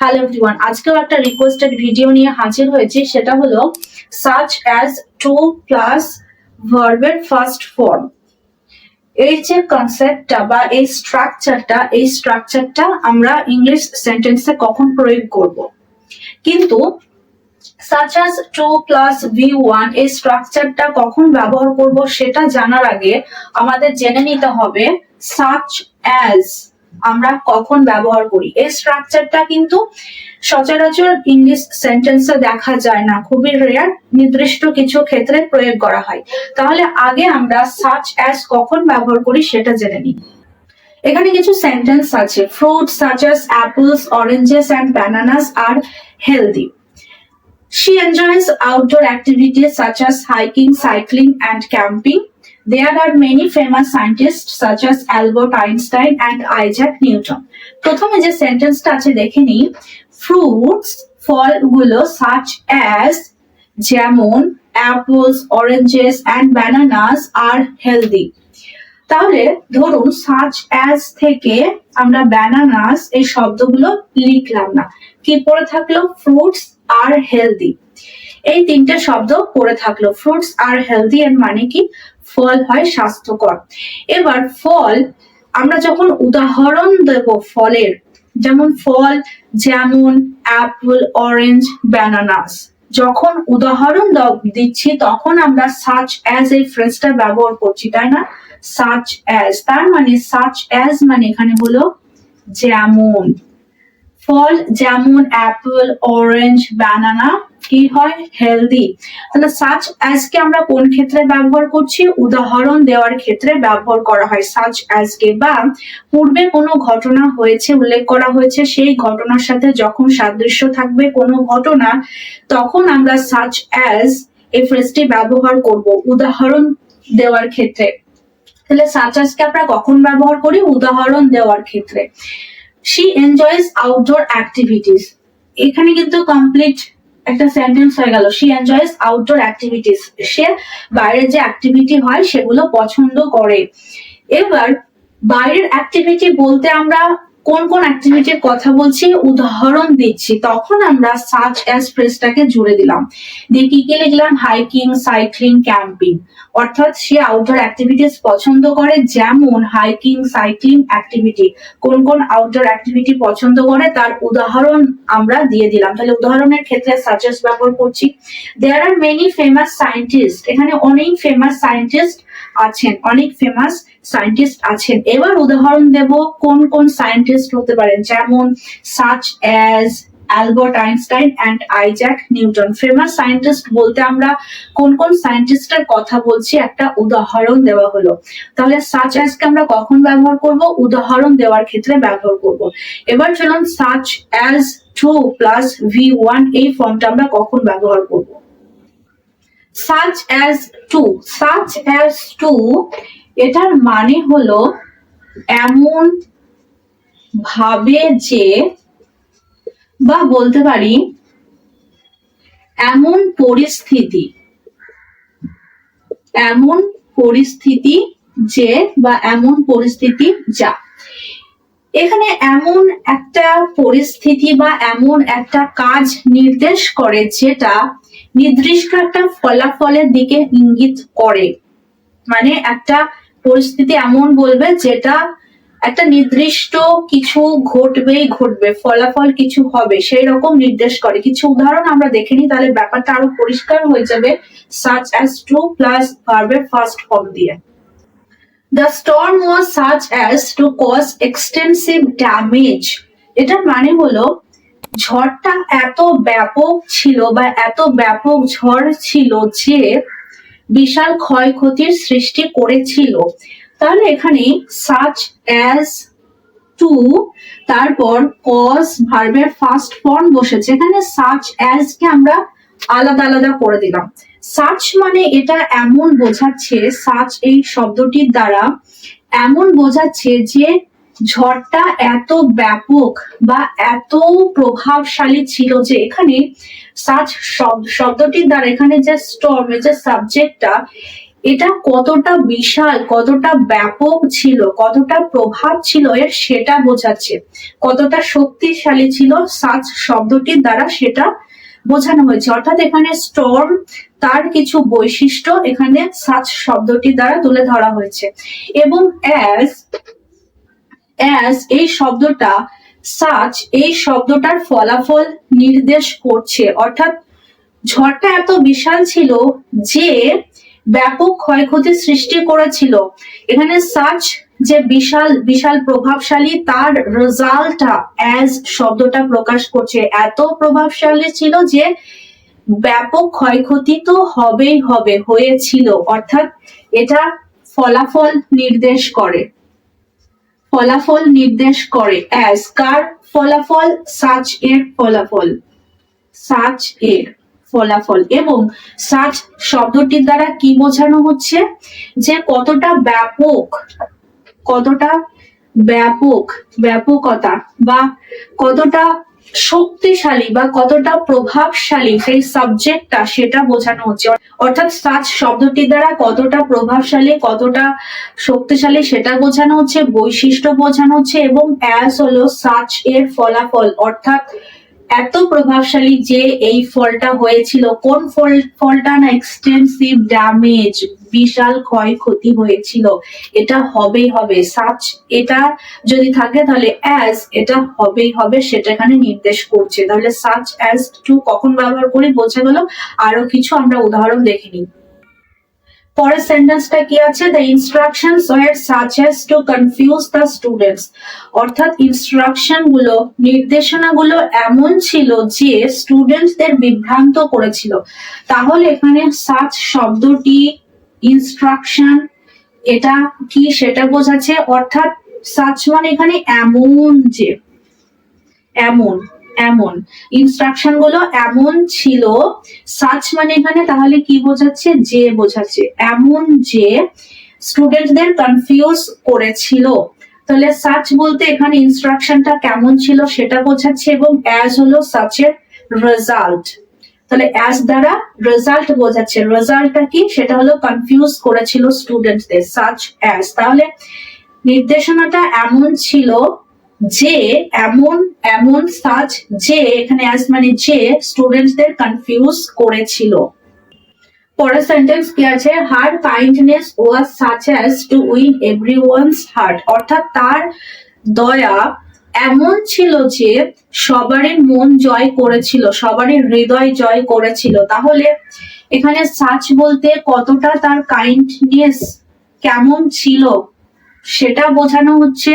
Hello everyone আজকেও একটা requested video নিয়ে হাজির হয়েছি, সেটা হলো সাচ অ্যাজ টু প্লাস ভার্বের ফার্স্ট ফর্ম এই যে কনসেপ্টটা বা এই স্ট্রাকচারটা এই স্ট্রাকচারটা আমরা ইংলিশ সেন্টেন্সে কখন প্রয়োগ করব? কিন্তু such as to plus V one এই স্ট্রাকচারটা কখন ব্যবহার করব সেটা জানার আগে আমাদের জেনে নিতে হবে সাচ অ্যাজ আমরা কখন ব্যবহার করি। এই স্ট্রাকচারটা কিন্তু সচরাচর ইংলিশ সেন্টেন্সে দেখা যায় না। খুবই রেয়ার নির্দিষ্ট কিছু ক্ষেত্রে প্রয়োগ করা হয়। তাহলে আগে আমরা সাচ অ্যাজ কখন ব্যবহার করি সেটা জেনে নিই। এখানে কিছু সেন্টেন্স আছে। Fruit such as apples oranges and bananas are healthy She enjoys outdoor activities such as hiking, cycling, and camping. There are many famous scientists such as Albert Einstein and Isaac Newton. প্রথমে যে সেন্টেন্সটা আছে দেখে নিই fruits ফলগুলো such as যেমন apples oranges and bananas R healthy তাহলে ধরুন সাচ অ্যাজ থেকে আমরা ব্যানানাস এই শব্দগুলো লিখলাম না। কি পড়ে থাকল? ফ্রুটস আর হেলদি এই তিনটে শব্দ পড়ে থাকল। ফ্রুটস আর হেলদি এর মানে কি? ফল হয় স্বাস্থ্যকর। এবার ফল, আমরা যখন উদাহরণ দেব ফলের, যেমন ফল, যেমন অ্যাপল অরেঞ্জ ব্যানানাস যখন উদাহরণ দিচ্ছি, তখন আমরা সাচ অ্যাজ এই ফ্রেজটা ব্যবহার করছি, তাই না? সাচ অ্যাজ তার মানে সাচ অ্যাজ মানে এখানে হলো যেমন। ফল যেমন অ্যাপল অরেঞ্জ ব্যানানা কি হয়? হেলদি তাহলে সাচ অ্যাজকে আমরা কোন ক্ষেত্রে ব্যবহার করছি? উদাহরণ দেওয়ার ক্ষেত্রে ব্যবহার করা হয় সাচ অ্যাজকে বা পূর্বে কোনো ঘটনা হয়েছে, উল্লেখ করা হয়েছে, সেই ঘটনার সাথে যখন সাদৃশ্য থাকবে কোনো ঘটনা, তখন আমরা সাচ অ্যাজ এই ফ্রেজটি ব্যবহার করব, উদাহরণ দেওয়ার ক্ষেত্রে। তাহলে সাচ অ্যাজকে আমরা কখন ব্যবহার করি? উদাহরণ দেওয়ার ক্ষেত্রে। শি এনজয়স আউটডোর অ্যাক্টিভিটিস এখানে কিন্তু কমপ্লিট একটা সেন্টেন্স হয়ে গেল। শি এনজয়স আউটডোর অ্যাক্টিভিটিস সে বাইরের যে অ্যাক্টিভিটি হয়, সেগুলো পছন্দ করে। এবার বাইরের অ্যাক্টিভিটি বলতে আমরা কোন কোন অ্যাক্টিভিটির কথা বলছি, উদাহরণ দিচ্ছি। তখন আমরা সাচ অ্যাজ ফ্রেজটাকে জুড়ে দিলাম। দিয়ে কি কি লিখলাম? হাইকিং সাইক্লিং ক্যাম্পিং অর্থাৎ সে আউটডোর অ্যাক্টিভিটিস পছন্দ করে, যেমন হাইকিং সাইক্লিং অ্যাক্টিভিটি কোন কোন আউটডোর অ্যাক্টিভিটি পছন্দ করে, তার উদাহরণ আমরা দিয়ে দিলাম। তাহলে উদাহরণের ক্ষেত্রে সাজেস্ট ব্যবহার করছি। There are many famous scientist এখানে অনেক ফেমাস সায়েন্টিস্ট আছেন, অনেক ফেমাস সায়েন্টিস্ট আছেন। এবার উদাহরণ দেব কোন কোন সায়েন্টিস্ট হতে পারেন, যেমন such as Albert Einstein and Isaac Newton famous scientist বলতে আমরা কোন কোন সায়েন্টিস্টের কথা বলছি, একটা উদাহরণ দেওয়া হলো। তাহলে সাচ অ্যাজকে আমরা কখন ব্যবহার করব? উদাহরণ দেওয়ার ক্ষেত্রে ব্যবহার করব। এবার চলুন such as to plus V one এই ফর্মটা আমরা কখন ব্যবহার করব? Such as to such as to এটার মানে হলো এমন ভাবে যে, বা বলতে পারি, এমন পরিস্থিতি এমন পরিস্থিতি যে বা এমন পরিস্থিতি যা। এখানে এমন একটা পরিস্থিতি বা এমন একটা কাজ নির্দেশ করে যেটা নির্দিষ্ট একটা ফলাফলের দিকে ইঙ্গিত করে। মানে একটা পরিস্থিতি এমন বলবে যেটা একটা নির্দিষ্ট কিছু ঘটবেই ঘটবে, ফলাফল কিছু হবে সেই রকম নির্দেশ করে। কিছু উদাহরণ আমরা দেখে নিই তাহলে ব্যাপারটা আরও পরিষ্কার হয়ে যাবে সাচ অ্যাজ টু প্লাস ভার্বের ফার্স্ট ফর্ম দিয়ে। The storm was such as to cause extensive damage এটার মানে হলো, ঝড়টা এত ব্যাপক ছিল বা এত ব্যাপক ঝড় ছিল যে বিশাল ক্ষয়ক্ষতির সৃষ্টি করেছিল। তাহলে এখানে সাচ অ্যাজ টু তারপর কজ ভার্বের ফার্স্ট ফর্ম বসেছে। এখানে সাচ অ্যাজ কে আমরা আলাদা আলাদা করে দিলাম। সাচ মানে এটা এমন বোঝাচ্ছে, সাচ এই শব্দটির দ্বারা এমন বোঝাচ্ছে যে ঝড়টা এত ব্যাপক বা এত প্রভাবশালী ছিল যে এখানে সাচ শব্দটির দ্বারা এখানে যে স্টর্ম যে সাবজেক্টটা এটা কতটা বিশাল, কতটা ব্যাপক ছিল, কতটা প্রভাব ছিল এর সেটা বোঝাচ্ছে। কতটা শক্তিশালী ছিল সাচ শব্দটির দ্বারা সেটা বোঝানো হয়েছে। অর্থাৎ এখানে স্টর্ম তার কিছু বৈশিষ্ট্য এখানে সাচ শব্দটির দ্বারা তুলে ধরা হয়েছে। এবং অ্যাজ অ্যাজ এই শব্দটা সাচ এই শব্দটার ফলাফল নির্দেশ করছে। অর্থাৎ ঝড়টা এত বিশাল ছিল যে ব্যাপক ক্ষয়ক্ষতি সৃষ্টি করেছিল। এখানে সাচ যে বিশাল বিশাল প্রভাবশালী তার রেজাল্ট অ্যাজ শব্দটা প্রকাশ করছে। এত প্রভাবশালী ছিল যে ব্যাপক ক্ষয়ক্ষতি তো হবেই হবে, হয়েছিল। অর্থাৎ এটা ফলাফল নির্দেশ করে। ফলাফল নির্দেশ করে অ্যাজ কার ফলাফল? সাচ এর ফলাফল। সাচ এর ফলাফল। এবং সাচ শব্দটির দ্বারা কি বোঝানো হচ্ছে? যে কতটা ব্যাপক কতটা ব্যাপক, ব্যাপকতা বা কতটা শক্তিশালী বা কতটা প্রভাবশালী সেই সাবজেক্টটা সেটা বোঝানো হচ্ছে। অর্থাৎ সাচ শব্দটির দ্বারা কতটা প্রভাবশালী, কতটা শক্তিশালী সেটা বোঝানো হচ্ছে, বৈশিষ্ট্য বোঝানো হচ্ছে এবং অ্যাস হলো সাচ এর ফলাফল। অর্থাৎ এত প্রভাবশালী যে এই ফলটা হয়েছিল। কোন ফল, ফলটা না এক্সটেন্সিভ ড্যামেজ বিশাল ক্ষয়ক্ষতি হয়েছিল। এটা হবেই হবে। সাচ এটা যদি থাকে তাহলে অ্যাজ এটা হবেই হবে, সেটা এখানে নির্দেশ করছে। তাহলে সাচ অ্যাজ টু কখন ব্যবহার করি বোঝা গেল। আরও কিছু আমরা উদাহরণ দেখে নিই। পরের সেন্টেন্সটা কি আছে? The such as to confuse the students অর্থাৎ ইনস্ট্রাকশনগুলো, নির্দেশনাগুলো এমন ছিল যে স্টুডেন্টসদের বিভ্রান্ত করেছিল। তাহলে এখানে সাচ শব্দটি ইনস্ট্রাকশন এটা কি সেটা বোঝাচ্ছে? অর্থাৎ সাচ মানে এখানে এমন যে, এমন এমন। ইনস্ট্রাকশনগুলো এমন ছিল সাচ মানে এখানে তাহলে কি বোঝাচ্ছে? যে বোঝাচ্ছে। এমন যে স্টুডেন্টদের কনফিউজ করেছিল। তাহলে সাচ বলতে এখানে ইনস্ট্রাকশনটা কেমন ছিল সেটা বোঝাচ্ছে এবং অ্যাজ হলো সাচের রেজাল্ট তাহলে অ্যাজ দ্বারা রেজাল্ট বোঝাচ্ছে। রেজাল্টটা কি? সেটা হলো কনফিউজ করেছিল স্টুডেন্টদের সাচ অ্যাজ তাহলে নির্দেশনাটা এমন ছিল যে, এমন এমন সাজ যে, এখানে অ্যাজ মানে যে স্টুডেন্টদের কনফিউজ করেছিল। পরের সেন্টেন্স কি আছে? Her kindness was such as to win every one's heart অর্থাৎ তার দয়া এমন ছিল যে সবারই মন জয় করেছিল, সবারই হৃদয় জয় করেছিল। তাহলে এখানে সাচ বলতে কতটা তার কাইন্ডনেস কেমন ছিল সেটা বোঝানো হচ্ছে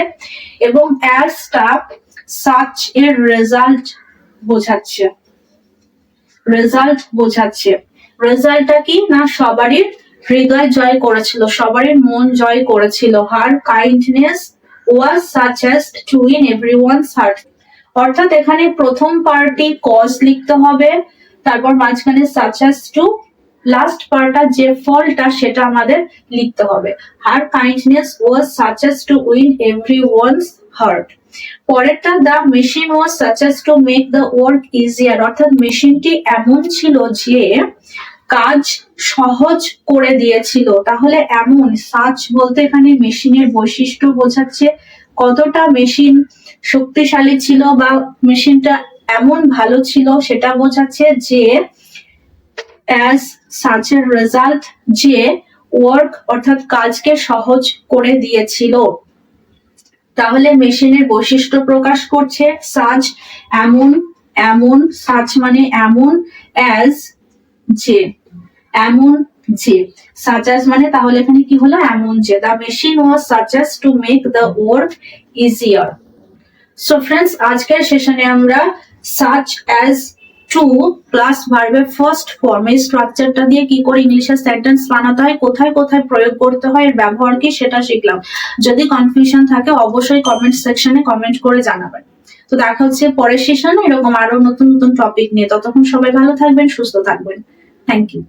এবং অ্যাজটা সাচ এর রেজাল্ট বোঝাচ্ছে। রেজাল্ট বোঝাচ্ছে। রেজাল্টটা কি? না, সবারই হৃদয় জয় করেছিল, সবারই মন জয় করেছিল। Her kindness was as to win every one's heart অর্থাৎ এখানে প্রথম পার্টি কজ লিখতে হবে, তারপর মাঝখানে অ্যাজ টু লাস্ট পার্টটা যে ফলটা সেটা আমাদের লিখতে হবে। Her kindness was as to win every one's heart পরেরটা the machine was as to make the work easier অর্থাৎ মেশিনটি এমন ছিল যে কাজ সহজ করে দিয়েছিল। তাহলে এমন সাচ বলতে এখানে মেশিনের বৈশিষ্ট্য বোঝাচ্ছে কতটা মেশিন শক্তিশালী ছিল বা মেশিনটা এমন ভালো ছিল সেটা বোঝাচ্ছে যে অ্যাজ সাচের রেজাল্ট যে ওয়ার্ক অর্থাৎ কাজকে সহজ করে দিয়েছিল। তাহলে মেশিনের বৈশিষ্ট্য প্রকাশ করছে সাজ এমন এমন সাচ মানে এমন অ্যাজ যে এমন যে সাজাস মানে তাহলে এখানে কি হলো? এমন যে the machine was such as to make the work easier so friends আজকের সেশনে আমরা সাচ অ্যাজ টু প্লাস ভার্বের ফার্স্ট ফর্ম এই স্ট্রাকচারটা দিয়ে কি করে ইংলিশের সেন্টেন্স বানাতে হয়, কোথায় কোথায় প্রয়োগ করতে হয়, এর ব্যবহার কি সেটা শিখলাম। যদি কনফিউশন থাকে, অবশ্যই কমেন্ট সেকশনে কমেন্ট করে জানাবেন। তো দেখা হচ্ছে পরের সেশনে এরকম আরও নতুন নতুন টপিক নিয়ে। ততক্ষণ সবাই ভালো থাকবেন, সুস্থ থাকবেন। Thank you